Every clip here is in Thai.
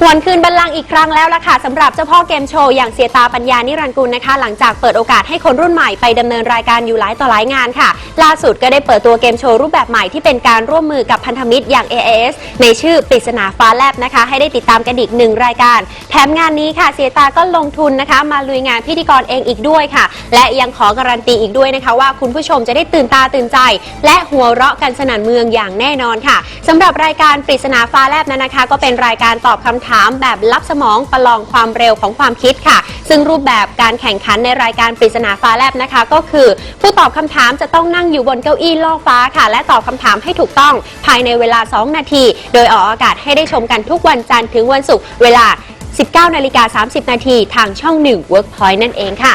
หวนคืนบัลลังก์อีกครั้งแล้วล่ะค่ะสำหรับเจ้าพ่อเกมโชว์อย่างเสียตาปัญญานิรันกุลนะคะ หลังจากเปิดโอกาสให้คนรุ่นใหม่ไปดำเนินรายการอยู่หลายต่อหลายงานค่ะ ล่าสุดก็ได้เปิดตัวเกมโชว์รูปแบบใหม่ที่เป็นการร่วมมือกับพันธมิตรอย่าง AAS ในชื่อปริศนาฟ้าแลบนะคะ ให้ได้ติดตามกันอีกหนึ่งรายการ แถมงานนี้ค่ะเสียตาก็ลงทุนนะคะ มาลุยงานพิธีกรเองอีกด้วยค่ะ และยังขอการันตีอีกด้วยนะคะ ว่าคุณผู้ชมจะได้ตื่นตาตื่นใจ และหัวเราะกันสนั่นเมืองอย่างแน่นอนค่ะสำหรับรายการปริศนาฟ้าแลบนั้นนะคะ ก็เป็นรายการตอบคำถามแบบลับสมองประลองความเร็วของความคิดค่ะ ซึ่งรูปแบบการแข่งขันในรายการปริศนาฟ้าแลบนะคะ ก็คือ ผู้ตอบคำถามจะต้องนั่งอยู่บนเก้าอี้ล่อฟ้าค่ะ และตอบคำถามให้ถูกต้องภายในเวลา 2 นาที โดยออกอากาศให้ได้ชมกันทุกวันจันทร์ถึงวันศุกร์เวลา 19นาฬิกา30 นาทีทางช่อง 1 Workpoint นั่นเองค่ะ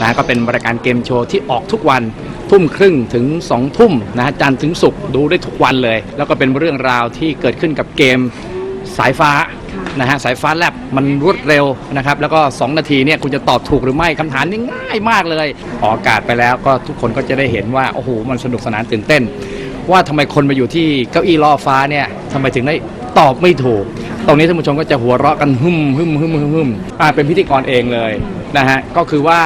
นะฮะก็เป็นบรายการเกมโชว์ที่ออกทุกวันทุ่มครึ่งถึง2องทุ่มนะฮะจันทร์ถึงศุกร์ดูได้ทุกวันเลย แล้วก็เป็นเรื่องราวที่เกิดขึ้นกับเกมสายฟ้านะฮะสายฟ้าแลบมันรวดเร็วนะครับ แล้วก็ 2 นาทีเนี่ยคุณจะตอบถูกหรือไม่คำถามนี่ง่ายมากเลย ออกอากาศไปแล้วก็ทุกคนก็จะได้เห็นว่า โอ้โห มันสนุกสนานตื่นเต้น ว่าทำไมคนมาอยู่ที่เก้าอี้ล่อฟ้าเนี่ยทำไมถึงได้ตอบไม่ถูก ตรงนี้ท่านผู้ชมก็จะหัวเราะกันหึมหึมหึมหึมหึมอ่าเป็นพิธีกรเองเลยนะฮะก็คือว่า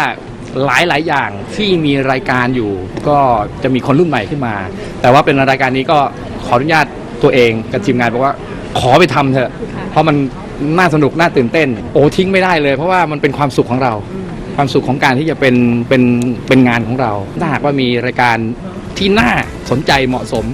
หลายหลายๆอย่างที่มีรายการอยู่ ก็จะมีคนรุ่นใหม่ขึ้นมา แต่ว่าเป็นรายการนี้ก็ขออนุญาตตัวเองกับทีมงานบอกว่าขอไปทำเถอะ เพราะมันน่าสนุกน่าตื่นเต้น โอ้ทิ้งไม่ได้เลย เพราะว่ามันเป็นความสุขของเรา ความสุขของการที่จะเป็นเป็นเป็นงานของเราถ้าหากว่ามีรายการที่น่าสนใจเหมาะสม